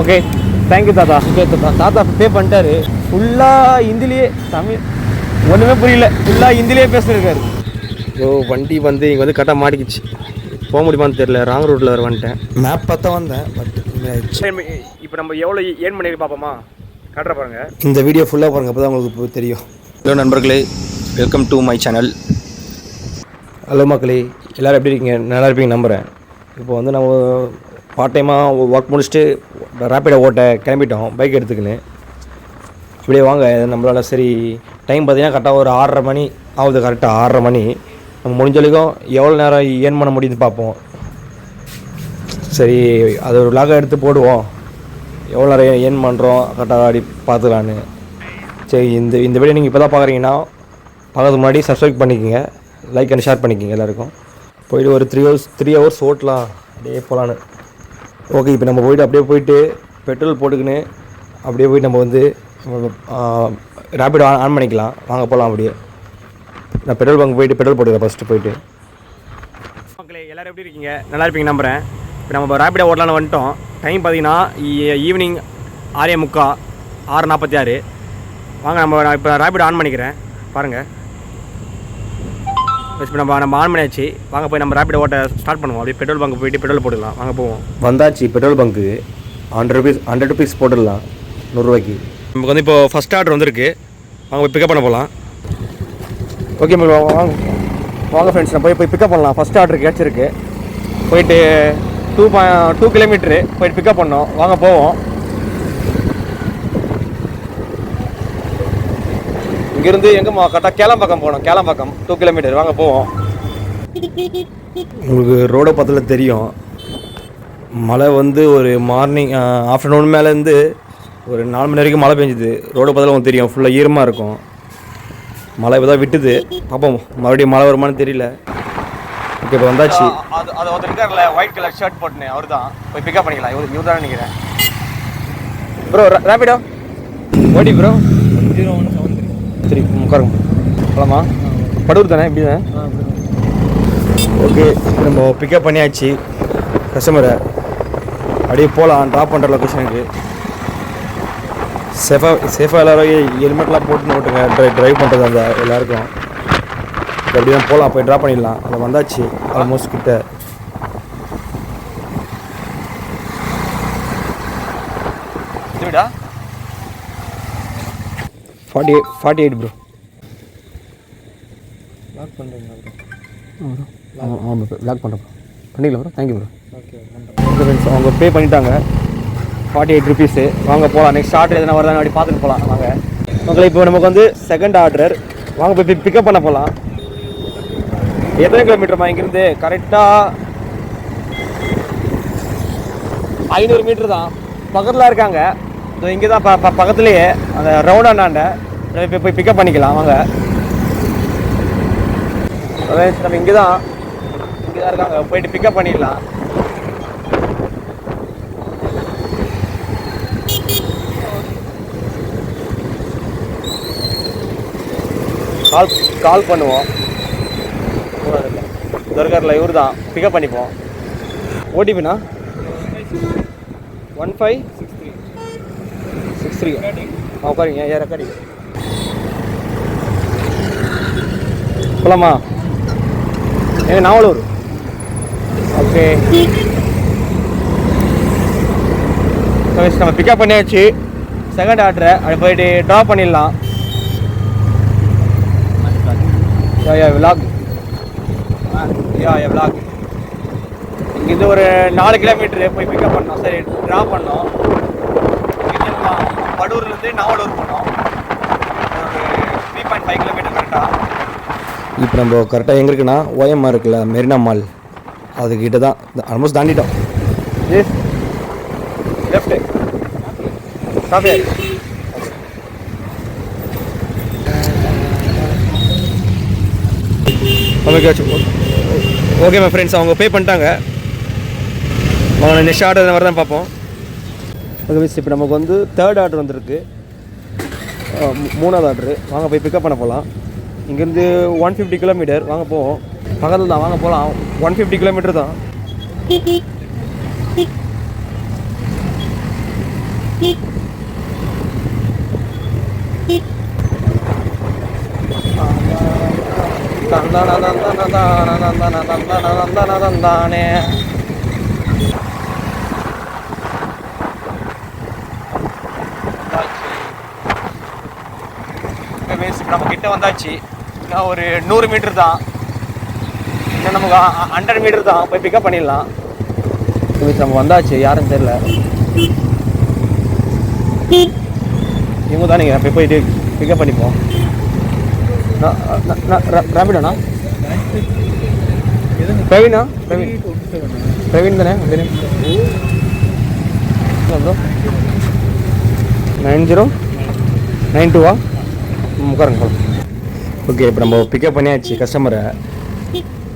Okay thank you தாத்தா okay தாத்தா தாத்தா பே பண்ணிட்டாரு. ஃபுல்லாக ஹிந்திலேயே தமிழ் ஒன்றுமே புரியல. ஃபுல்லாக ஹிந்திலேயே பேசியிருக்காரு ஓ வண்டி வந்து இங்கே வந்து கரெக்டாக மாட்டிக்கிச்சு. போக முடியுமான்னு தெரியல. ராங் ரூட்டில் வர வந்துட்டேன். மேப் பார்த்தா வந்தேன் பட் இப்போ நம்ம எவ்வளோ ஏர்ன் பண்ணி பார்ப்போமா காட்டுற பாருங்க. இந்த வீடியோ ஃபுல்லாக பாருங்க அப்போ தான் உங்களுக்கு தெரியும். ஹலோ நண்பர்களே. Welcome to my channel hello மக்களே. எல்லோரும் எப்படி இருக்கீங்க? நல்லா இருப்பீங்க நம்புகிறேன் இப்போ வந்து நம்ம பார்ட் டைமாக ஒர்க் முடிச்சுட்டு ரேப்பிடாக ஓட்ட கிளம்பிட்டோம். பைக் எடுத்துக்கின்னு. இப்படியே வாங்க நம்மளால் சரி டைம் பார்த்தீங்கன்னா கரெக்டாக ஒரு ஆறரை மணி ஆகுது கரெக்டாக ஆறரை மணி. நம்ம முடிஞ்ச வரைக்கும் எவ்வளோ நேரம் ஏர்ன் பண்ண முடியுதுன்னு பார்ப்போம். சரி அது ஒரு லாக எடுத்து போடுவோம். எவ்வளோ நேரம் ஏர்ன் பண்ணுறோம் கரெக்டாக அப்படி பார்த்துக்கலான்னு. சரி இந்த இந்த வீடியோ நீங்கள் இப்போ தான் பார்க்குறீங்கன்னா பார்க்கறதுக்கு முன்னாடி சப்ஸ்கிரைப் பண்ணிக்கோங்க. லைக் அண்ட் ஷேர் பண்ணிக்கோங்க எல்லாருக்கும். போயிட்டு ஒரு த்ரீ ஹவர்ஸ் த்ரீ ஹவர்ஸ் ஓட்டலாம். அப்படியே போகலான்னு ஓகே இப்போ நம்ம போய்ட்டு அப்படியே போயிட்டு பெட்ரோல் போட்டுக்கின்னு அப்படியே போயிட்டு நம்ம வந்து ரேபிடோ ஆன் பண்ணிக்கலாம். வாங்க போகலாம் அப்படியே. நான் பெட்ரோல் பங்க் போயிட்டு பெட்ரோல் போட்டுக்கிறேன் ஃபஸ்ட்டு போயிட்டு. மக்களே எல்லோரும் எப்படி இருக்கீங்க? நல்லா இருப்பீங்க நம்புகிறேன் இப்போ நம்ம ரேபிடோ ஓட்டலான்னு வந்துட்டோம். டைம் பார்த்தீங்கன்னா ஈவினிங் ஆறே முக்கா ஆறு நாற்பத்தி ஆறு. வாங்க நம்ம நான் இப்போ ரேபிடோ ஆன் பண்ணிக்கிறேன். பாருங்கள் இப்போ நம்ம நம்ம ஆன் பண்ணியாச்சு. வாங்க போய் நம்ம ரேபிடோ ஓட்ட ஸ்டார்ட் பண்ணுவோம். அப்படியே பெட்ரோல் பங்க் போயிட்டு பெட்ரோல் போட்டுக்கலாம். வாங்க போவோம். வந்தாச்சு பெட்ரோல் பங்க்கு ஹண்ட்ரட் ருபீஸ் ஹண்ட்ரட் ருபீஸ் போட்டுடலாம். நூறுரூவாய்க்கு. நமக்கு வந்து இப்போ ஃபஸ்ட் ஆர்டர் வந்திருக்கு. வாங்க போய் பிக்கப் பண்ண போகலாம் ஓகே மேம் வாங்க வாங்க. ஃப்ரெண்ட்ஸ் நம்ம போய் போய் பிக்கப் பண்ணலாம். ஃபஸ்ட் ஆர்டர் கிடச்சிருக்கு. போயிட்டு டூ டூ கிலோமீட்ரு போயிட்டு பிக்கப் பண்ணோம். வாங்க போவோம். இங்கேருந்து எங்கேம்மா கரெக்டாக கேளம்பாக்கம் போகணும் கேளம்பாக்கம். டூ கிலோமீட்டர் வாங்க போவோம். உங்களுக்கு ரோடை பார்த்துல தெரியும். மழை வந்து ஒரு மார்னிங் ஆஃப்டர்நூன் மேலேருந்து ஒரு நாலு மணி வரைக்கும் மழை பெஞ்சுது. ரோடை பார்த்தாலும் உங்களுக்கு தெரியும். ஃபுல்லாக ஈரமாக இருக்கும். மழை இப்போ தான் விட்டுது. பார்ப்போம். மறுபடியும் மழை வருமானு தெரியல. ஓகே இப்போ வந்தாச்சு. அது அது ஒருத்தர் இருக்கார்ல ஒயிட் கலர் ஷர்ட் போட்டுனே அவர் தான் போய் பிக்கப் பண்ணிக்கலாம். இவர் இவர் தான் நினைக்கிறேன் ப்ரோ ரேபிடோ ஓடி ப்ரோ ஜீரோ ஒன் சரி உட்காருங்க. போகலாமா படூர் தானே? இப்படி தானே? ஓகே நம்ம பிக்கப் பண்ணியாச்சு. கஸ்டமரை அப்படியே போகலாம் ட்ராப் பண்ணுற லொக்கேஷனுக்கு சேஃபாக சேஃபாக எல்லோரும் ஹெல்மெட்லாம் போட்டு ஓட்டுங்க. ட்ரை ட்ரைவ் பண்ணுறது அந்த எல்லாருக்கும். அப்படி தான் போகலாம் போய் ட்ராப் பண்ணிடலாம். அதை வந்தாச்சு. ஆல்மோஸ்ட் கிட்ட. Forty eight forty eight bro lock பண்ணுறீங்களா ப்ரோ ஆமாம் ப்ரோ லாக் பண்ணுறோம் பண்ணிக்கலாம் bro thank you bro okay okay friends அவங்க பே பண்ணிட்டாங்க. ஃபார்ட்டி எயிட் ருபீஸு வாங்க போகலாம் நெக்ஸ்ட் ஆர்டர் எதனா வருதான்னு அப்படி பார்த்துட்டு போகலாம் வாங்க. மக்களை இப்போ நமக்கு வந்து செகண்ட் ஆர்டர் வாங்க போய் பிக்கப் பண்ண போகலாம் எத்தனை கிலோமீட்டர்மா இங்கேருந்து கரெக்டாக ஐநூறு மீட்டர் தான். பக்கத்தில் இருக்காங்க. ஸோ இங்கே தான் ப பக்கத்துலேயே அந்த ரவுண்ட் அண்ணாண்ட. போய் போய் பிக்கப் பண்ணிக்கலாம் வாங்க. நம்ம இங்கே தான் இங்கே தான் இருக்காங்க. போயிட்டு பிக்கப் பண்ணிடலாம். கால் கால் பண்ணுவோம். துர்கரில் இவர் தான் பிக்கப் பண்ணிப்போம். ஓடிபிண்ணா ஒன் ஃபைவ் சிக்ஸ் த்ரீ ஆ உட்காருங்க ஏ ரெக்கார்டி போலாமா? ஏங்க நாவலூர்? ஓகே. நம்ம பிக்கப் பண்ணியாச்சு. செகண்ட் ஆர்டரை அப்படி போயிட்டு ட்ராப் பண்ணிடலாம். யா யா விலாக் யா யா விலாக் இங்கேருந்து ஒரு நாலு கிலோமீட்டரு போய் பிக்கப் பண்ணோம். சரி ட்ராப் பண்ணோம். நம்ம படூர்லேருந்து நாவலூர் போனோம். த்ரீ பாயிண்ட் ஃபைவ் கிலோமீட்டர் கரெக்டாக இப்போ நம்ம கரெக்டாக எங்கே இருக்குன்னா ஓஎம்ஆர் இருக்குல்ல மெரினா மால். அதுக்கிட்ட தான் ஆல்மோஸ்ட் தாண்டிட்டோம். எஸ் லெஃப்ட் சாப்பியா ஓகே மை ஃப்ரெண்ட்ஸ் அவங்க பே பண்ணிட்டாங்க. அவங்க நெக்ஸ்ட் ஆர்டர் வர தான் பார்ப்போம். ஓகே மிஸ் இப்போ நமக்கு வந்து தேர்ட் ஆர்டர் வந்திருக்கு. மூணாவது ஆர்டரு வாங்க போய் பிக்கப் பண்ண போகலாம் இங்கேருந்து ஒன் ஃபிஃப்டி கிலோமீட்டர் வாங்க போவோம். பக்கத்தில் தான் வாங்க போகலாம் ஒன் ஃபிஃப்டி கிலோமீட்டர் தான். தானே நம்ம கிட்ட வந்தாச்சு. இன்னும் ஒரு நூறு மீட்டர் தான். இன்னும் நமக்கு ஹண்ட்ரட் மீட்டர் தான். போய் பிக்கப் பண்ணிடலாம். நம்ம வந்தாச்சு. யாரும் தெரில இவங்க தான் நீங்கள் போய் போயிட்டு பிக்கப் பண்ணிப்போம். ரவிடண்ணா பிரவீனா? பிரவீன். பிரவீன் தானே? ப்ரோ? Nine zero? நைன் டூவா? உட்காருங்க ஓகே இப்போ நம்ம பிக்கப் பண்ணியாச்சு கஸ்டமரை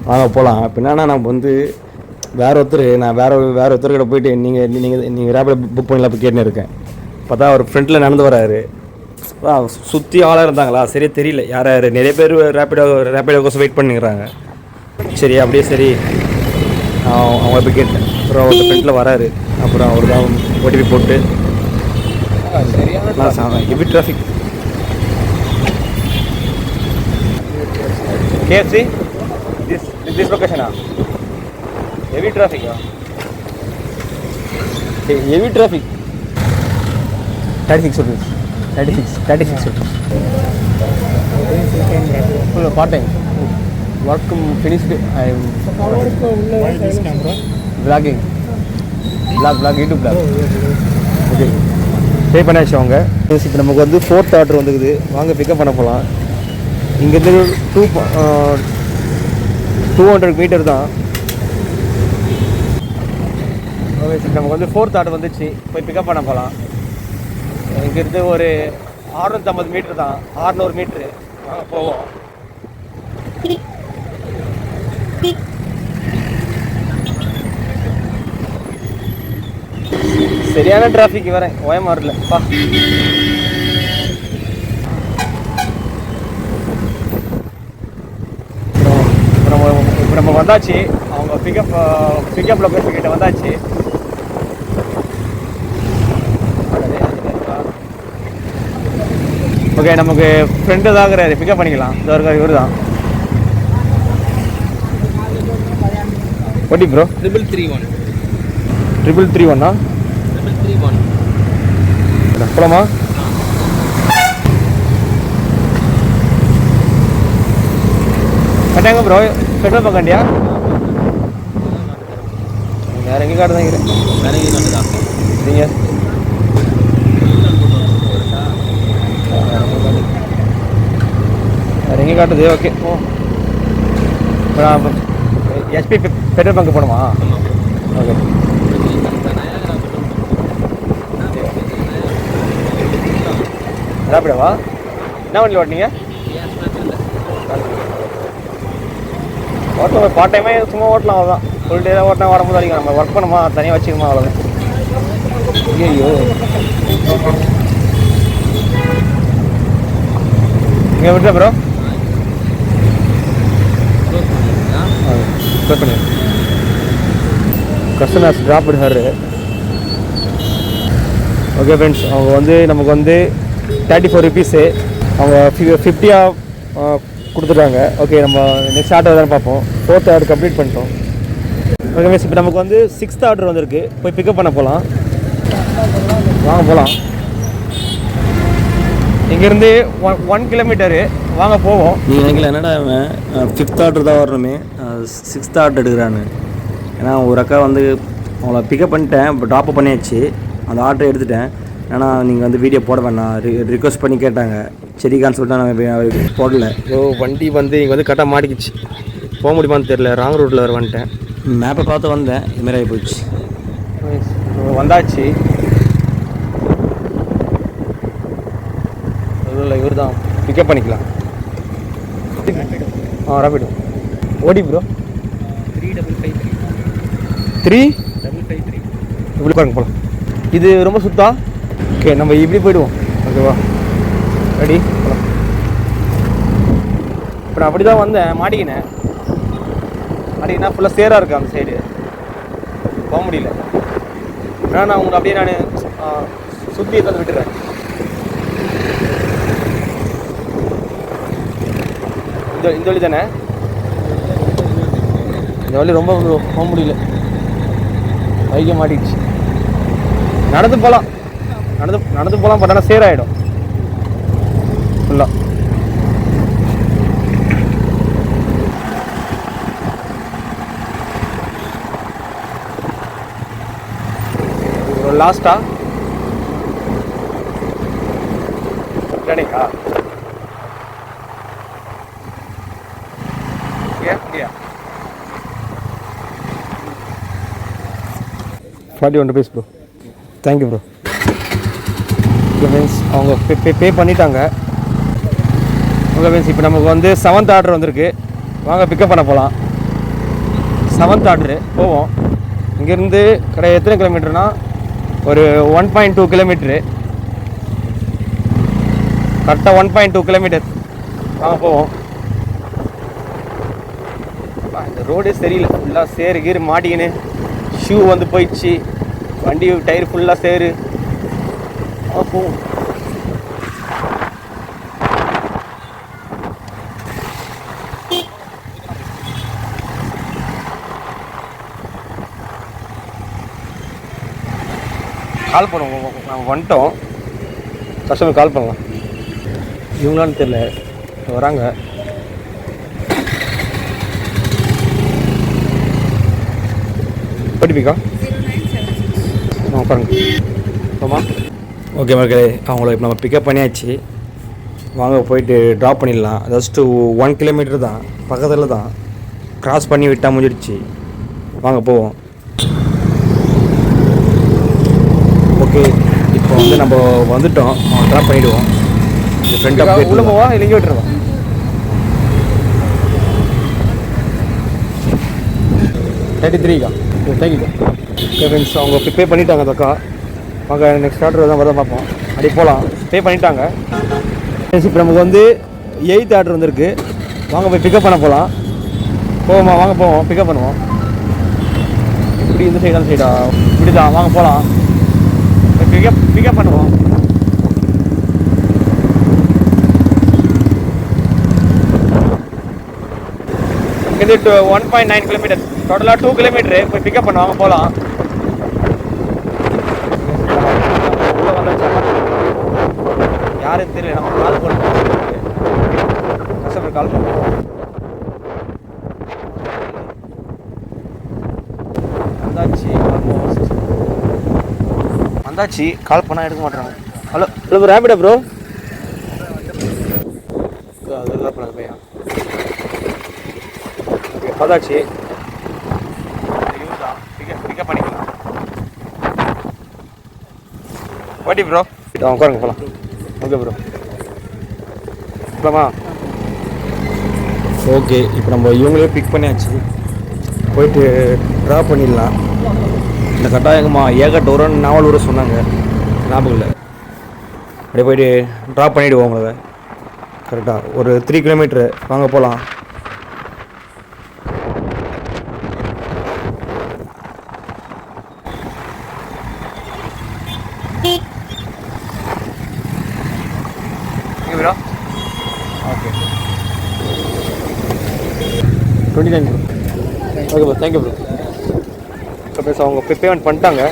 வாங்க போகலாம் இப்போ என்னன்னா நம்ம வந்து வேற ஒருத்தர் நான் வேற வேற ஒருத்தர்கிட்ட போயிட்டு நீங்கள் நீங்கள் நீங்கள் ரேபில் புக் பண்ணலாம் இப்போ கேட்டுன்னு இருக்கேன் பார்த்தா அவர் ஃப்ரண்ட்டில் நடந்து வராரு சுற்றி ஆளாக இருந்தாங்களா சரியா தெரியல யார் யார் நிறைய பேர் ரேப்பிடோ ரேப்பிடோ கோசம் வெயிட் பண்ணிக்கிறாங்க சரி அப்படியே சரி அவங்க போய் கேட்டேன் அப்புறம் அவர் ஃப்ரெண்டில் வராரு அப்புறம் அவர் தான் ஓடிபி போட்டு heavy traffic KFC this this லொக்கேஷனா heavy டிராஃபிக்கா heavy traffic thirty six rupees thirty six thirty six rupees full part time work finished I vlogging. Vlog vlog YouTube vlog. Okay pay பண்ணியாச்சு அவங்க. இப்போ நமக்கு வந்து ஃபோர்த் ஆர்டர் வந்துக்குது. வாங்க pickup பண்ண போகலாம் இங்கேருந்து two two hundred metre தான். ஓகே சார் நமக்கு வந்து ஃபோர்த் ஆர்டர் வந்துச்சு. போய் பிக்கப் பண்ண போகலாம் இங்கேருந்து ஒரு அறுநூற்றம்பது மீட்ரு தான். அறுநூறு மீட்ரு வாங்க போவோம். சரியான டிராஃபிக் வரேன். ஓயமாறுல பா இப்போ நம்ம வந்தாச்சு. அவங்க பிக்கப் பிக்கப் லொக்கேஷன் கிட்ட வந்தாச்சு. ஓகே நமக்கு ஃப்ரெண்டு தாங்கிறாரு பிக்கப் பண்ணிக்கலாம். இந்த இருக்கார் இவர் தான். OTP bro triple three one triple three ஒன்னா ட்ரிபிள் த்ரீ ஒன் போலாமா? கட்டாங்க ப்ரோ பெட்ரோல் பங்க் வண்டியா? வேற எங்கே காட்டு தான் வேற எங்கேயும் தான் நீங்கள் வேற எங்கே காட்டுது? Okay oh. SP petrol bunk போகணுமா? ஓகே ராப்பிடவா என்ன வண்டி ஓட்டினீங்க? ஓட்டலாம் பார்ட் டைமே சும்மா ஓட்டலாம் அவ்வளோதான் ஃபுல் டே தான் ஓட்டினா வரும்போது அடிக்கும் நம்ம ஒர்க் பண்ணுமா தனியாக வச்சுக்கணுமா அவ்வளோதான் ஐயோ இங்கே விட்டா ப்ரோ க்ளோஸ் பண்ணி customers drop her okay friends அவங்க வந்து நமக்கு வந்து தேர்ட்டி ஃபோர் ருபீஸு அவங்க ஃபிஃப்டியாக கொடுத்துட்டாங்க. ஓகே நம்ம நெக்ஸ்ட் ஆர்டர் தானே பார்ப்போம். ஃபோர்த் ஆர்டர் கம்ப்ளீட் பண்ணிட்டோம். ஓகே மிஸ் இப்போ நமக்கு வந்து சிக்ஸ்த் ஆர்டர் வந்திருக்கு. போய் பிக்கப் பண்ண போகலாம் வாங்க போகலாம் இங்கேருந்து ஒன் ஒன் கிலோமீட்டரு வாங்க போவோம். நீ நினைக்கல என்னடா அவன் ஃபிஃப்த் ஆர்டர் தான் வரணுமே. சிக்ஸ்த் ஆர்டர் எடுக்கிறான்னு ஏன்னா ஒரு அக்கா வந்து அவங்கள பிக்கப் பண்ணிட்டேன் இப்போ ட்ராப் பண்ணியாச்சு. அந்த ஆர்டர் எடுத்துட்டேன். ஏன்னா நீங்கள் வந்து வீடியோ போட வேணாம். ரிக்வஸ்ட் பண்ணி கேட்டாங்க. சரிக்கான்னு சொல்லிட்டு நான் போடல. ஓ வண்டி வந்து இங்கே வந்து கரெக்டாக மாட்டிக்கிச்சு. போக முடியுமான்னு தெரில ராங் ரூட்டில் வர வந்துட்டேன். மேப்பை பார்த்து வந்தேன். இதுமாரி ஆகி போச்சு. வந்தாச்சு. இல்லை இவர் தான். பிக்கப் பண்ணிக்கலாம். ஆ Rapido OTP bro three double five three three double five three இப்படி பாருங்க போகலாம் இது ரொம்ப சுத்தா ஓகே நம்ம இப்படி போயிடுவோம். ஓகேவா ரெடி. இப்போ நான் அப்படி தான் வந்தேன். மாட்டிக்கினேன். மாட்டிக்கினா ஃபுல்லாக சேராக இருக்கு அந்த சைடு போக முடியல. ஏன்னா நான் உங்களை அப்படியே நான் சுற்றி எடுத்து விட்டுறேன். இந்த இந்த வழி தானே? இந்த வழி ரொம்ப போக முடியல. வைக்க மாட்டிடுச்சு. நடந்து போகலாம் நடந்து நடந்து போகலாம் பட் ஆனால் சேராகிடும் ஃபுல்லாக லாஸ்டா forty one rupees bro thank you bro okay means அவங்க பே பே பே பண்ணிட்டாங்க. ஓகே மீன்ஸ் இப்போ நமக்கு வந்து செவன்த் ஆர்டர் வந்திருக்கு. வாங்க பிக்கப் பண்ண போகலாம் செவன்த் ஆர்டரு போவோம். இங்கேருந்து கடை எத்தனை கிலோமீட்டர்னா ஒரு ஒன் பாயிண்ட் டூ கிலோமீட்ரு கரெக்டாக ஒன் பாயிண்ட் டூ கிலோமீட்டர் வாங்க போவோம். இந்த ரோடே சரியில்லை. ஃபுல்லாக சேரு கீரு மாட்டிக்கின்னு ஷூ வந்து போயிடுச்சு. வண்டி டயர் ஃபுல்லாக சேரு போவோம். கால் பண்ணுவோம் நாங்கள் வந்துட்டோம். கஸ்டமர் கால் பண்ணலாம். இவங்களான்னு தெரில வராங்க. படிப்பிக்கா? ஆ பாருங்க ஆமாம் ஓகே மக்களே அவங்கள இப்போ நம்ம பிக்கப் பண்ணியாச்சு. வாங்க போயிட்டு ட்ராப் பண்ணிடலாம். ஜஸ்ட்டு ஒன் கிலோமீட்டர் தான். பக்கத்தில் தான். கிராஸ் பண்ணி விட்டால் முடிஞ்சிடுச்சு. வாங்க போவோம் ஓகே இப்போ வந்து நம்ம வந்துட்டோம். ட்ராப் பண்ணிவிடுவோம் இந்த ஃப்ரெண்ட் ஆஃப் உள்ள போவா? இல்லைங்க விட்டுருவா? தேர்ட்டி த்ரீக்கா தேங்க்யூக்கா ஓகே ஃப்ரெண்ட்ஸ் அவங்க பே பண்ணிட்டாங்க அந்த அக்கா வாங்க நெக்ஸ்ட் ஆர்டர் தான் வரதான் பார்ப்போம். அப்படி போகலாம் பே பண்ணிட்டாங்க. ஃப்ரெண்ட்ஸ் இப்போ நமக்கு வந்து எயித் ஆர்டர் வந்திருக்கு. வாங்க போய் பிக்கப் பண்ண போகலாம் போவோமா? வாங்க போவோம். பிக்கப் பண்ணுவோம். இப்படி இந்த சைடு அந்த சைடா இப்படி தான் வாங்க போகலாம் பிக்கப் பண்ணுவோம். இது two one point nine kilometre டோட்டலாக டூ கிலோமீட்டரு போய் பிக்கப் பண்ணுவாங்க போகலாம் உள்ள வந்தாச்சா யாரும் தெரியல. நம்ம கால் பண்ணுவோம் கஸ்டமர் கால் பண்ணுவோம். வந்தாச்சு. வந்தாச்சு. கால் பண்ணால் எடுக்க மாட்டாங்க. ஹலோ ஹலோ ரேபிடா ப்ரோ அதெல்லாம் பண்ணாது பையா ஓகே வந்தாச்சு பிக்கப் பிக்கப் பண்ணிக்கலாம் வாட்டி ப்ரோ உட்காருங்க போகலாம் ஓகே ப்ரோ போகலாமா ஓகே இப்போ நம்ம இவங்களே பிக் பண்ணியாச்சு. போயிட்டு ட்ராப் பண்ணிடலாம். இந்த கட்டாயங்கம்மா ஏகட்ட ஒரு நாவல் கூட சொன்னாங்க. ஞாபகம் இல்லை. அப்படியே போயிட்டு ட்ராப் பண்ணிவிடுவோம் உங்களை. கரெக்டாக ஒரு த்ரீ கிலோமீட்ரு வாங்க போகலாம் bro okay twenty nine bro okay bro thank you bro இப்போ பேச அவங்க பேமெண்ட் பண்ணிட்டாங்க.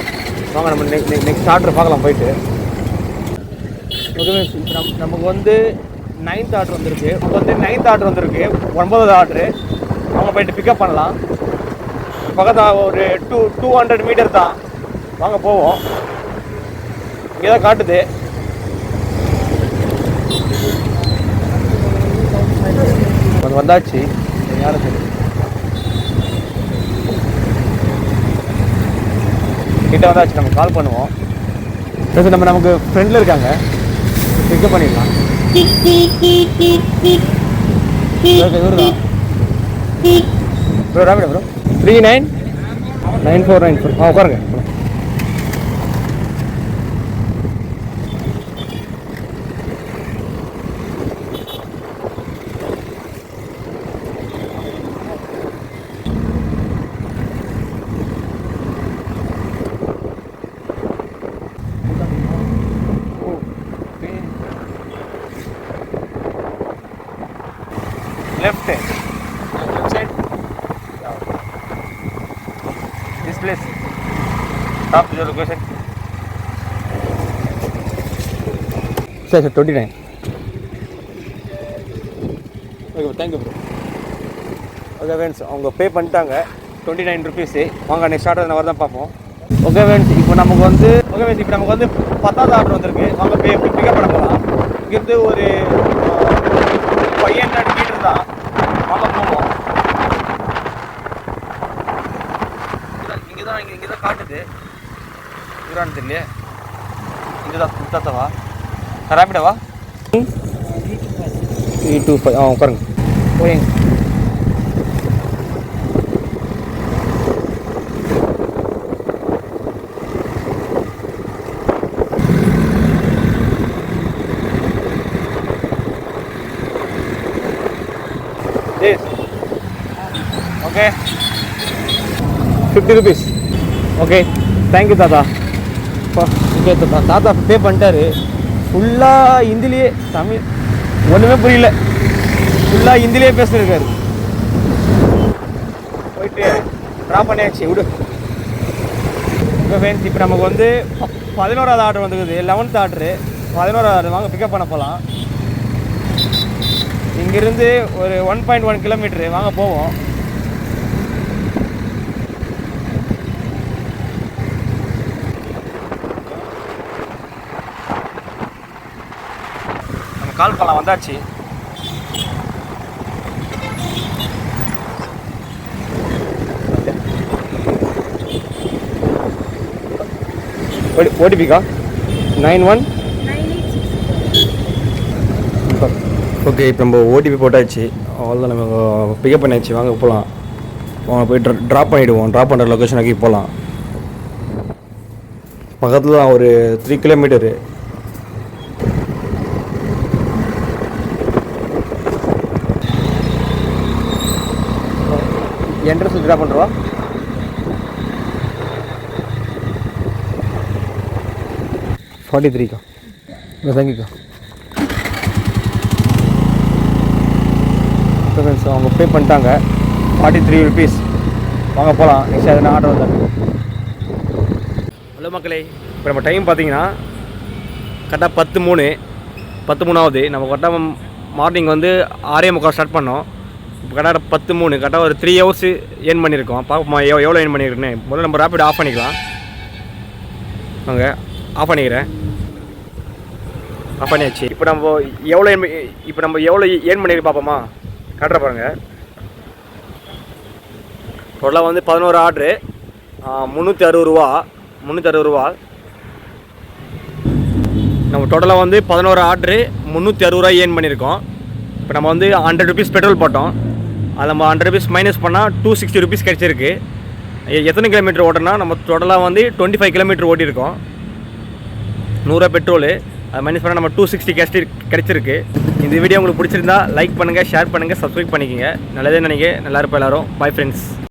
வாங்க நம்ம நெக்ஸ்ட் நெக்ஸ்ட் ஆர்டர் பார்க்கலாம் போயிட்டு. ஓகே இப்போ நம் நமக்கு வந்து நைன்த் ஆர்டர் வந்திருக்கு. இப்போ வந்து நைன்த் ஆர்டர் வந்திருக்கு. ஒன்பதாவது ஆர்டரு அவங்க போயிட்டு பிக்கப் பண்ணலாம். பக்கத்தில் ஒரு டூ டூ ஹண்ட்ரட் மீட்டர் தான். வாங்க போவோம். இங்கே தான் காட்டுது. அது வந்தாச்சு. யாரும் தெரியும்? கிட்ட வந்தாச்சு நம்ம கால் பண்ணுவோம். ப்ளஸ் நம்ம நமக்கு ஃப்ரெண்டில் இருக்காங்க. பிக்கப் பண்ணிடலாம். Bro ராபிடா bro three nine nine four nine four ஆ உட்காருங்க. This place. Stop your location. Sir, sir, 29. Okay thank you bro okay friends அவங்க பே பண்ணிட்டாங்க. டுவெண்ட்டி நைன் ருபீஸு வாங்க நெக்ஸ்ட் ஆர்டர் நவர் தான் பார்ப்போம். ஓகே ஃப்ரெண்ட்ஸ் இப்போ நமக்கு வந்து ஓகே ஃப்ரெண்ட்ஸ் இப்போ நமக்கு வந்து பத்தாவது ஆர்டர் வந்திருக்கு. வாங்க பே பிக்கப் பண்ண போகலாம் இங்கேருந்து ஒரு ஃபைவ் ஹண்ட்ரட் மீட்டர் தான் வாங்க போவோம் இங்கே தான் இங்கே இங்கே தான் காட்டுது இவரான்னு தெரியல இங்கே தான் முத்தாத்தவா ரேபிடாவா three two okay thank you தாத்தா. ஓகே தாத்தா. தாத்தா பே பண்ணிட்டாரு. ஃபுல்லாக ஹிந்திலேயே தமிழ் ஒன்றுமே புரியல. ஃபுல்லாக ஹிந்திலேயே பேசியிருக்காரு போயிட்டு ட்ரா பண்ணியாச்சு விடு. இப்போ ஃப்ரெண்ட்ஸ் இப்போ நமக்கு வந்து பதினோராவது ஆர்டர் வந்துருக்குது. லெவன்த் ஆர்டரு பதினோராவது ஆர்டர் வாங்க பிக்கப் பண்ண போகலாம் இங்கேருந்து ஒரு ஒன் பாயிண்ட் ஒன் கிலோமீட்ரு வாங்க போவோம். கால் பண்ணலாம் வந்தாச்சு. ஓடிபிக்கா நைன் ஒன் ஓகே இப்போ நம்ம ஓடிபி போட்டாச்சு. அவ்வளோதான் நம்ம பிக்கப் பண்ணியாச்சு. வாங்க போகலாம் வாங்க போய் ட்ராப் பண்ணிவிடுவோம் ட்ராப் பண்ணுற லொக்கேஷனுக்கு போகலாம் பக்கத்தில் தான் ஒரு த்ரீ கிலோமீட்டரு என்ட்ரன்ஸ் ட்ராப் பண்ணுறோம் ஃபார்ட்டி த்ரீக்கா தேங்க்யூக்கா ஃப்ரெண்ட்ஸ் அவங்க பே பண்ணிட்டாங்க. ஃபார்ட்டி த்ரீ ருபீஸ் வாங்க போகலாம் நெக்ஸ்ட் எதனா ஆர்டர் வந்தாங்க ஹலோ மக்களே. இப்போ நம்ம டைம் பார்த்தீங்கன்னா கரெக்டாக பத்து மூணு பத்து மூணாவது. நம்ம கரெக்டாக மார்னிங் வந்து ஆறே முக்கால் ஸ்டார்ட் பண்ணோம். இப்போ பத்து மூணு கரெக்டாக ஒரு த்ரீ ஹவர்ஸ் ஏர்ன் பண்ணியிருக்கோம். பார்ப்போம் எவ்வளோ எவ்வளோ ஏர்ன் பண்ணியிருக்குன்னு. முதல்ல நம்ம ரேப்பிட் ஆஃப் பண்ணிக்கலாம். அங்கே ஆஃப் பண்ணிக்கிறேன். ஆஃப் பண்ணியாச்சு. இப்போ நம்ம எவ்வளோ ஏன் இப்போ நம்ம எவ்வளோ ஏர்ன் பண்ணியிருக்கு பார்ப்போமா? கட்டுற பாருங்க. டோட்டலாக வந்து பதினோரு ஆர்டரு முந்நூற்றி அறுபது ரூபா. முந்நூற்றி அறுபது ரூபா. நம்ம டோட்டலாக வந்து பதினோரு ஆர்டரு முந்நூற்றி அறுபது ரூபா ஏர்ன் பண்ணியிருக்கோம். இப்போ நம்ம வந்து ஹண்ட்ரட் ருபீஸ் பெட்ரோல் போட்டோம். அது நம்ம ஹண்ட்ரட் ருபீஸ் மைனஸ் பண்ணால் டூ சிக்ஸ்டி ருபீஸ் கிடச்சிருக்கு. எத்தனை கிலோமீட்டர் ஓட்டினா நம்ம டோட்டலாக வந்து டுவெண்ட்டி ஃபைவ் கிலோமீட்டர் ஓட்டியிருக்கோம் நூறுரூவா பெட்ரோலு அது மைனஸ் பண்ணால் நம்ம டூ சிக்ஸ்டி கிடச்சி கிடச்சிருக்கு. இந்த வீடியோ உங்களுக்கு பிடிச்சிருந்தா லைக் பண்ணுங்கள் ஷேர் பண்ணுங்கள் சப்ஸ்கிரைப் பண்ணிக்கோங்க. நல்லதே நினைக்க நல்லா இருப்போம் எல்லாரும். Bye friends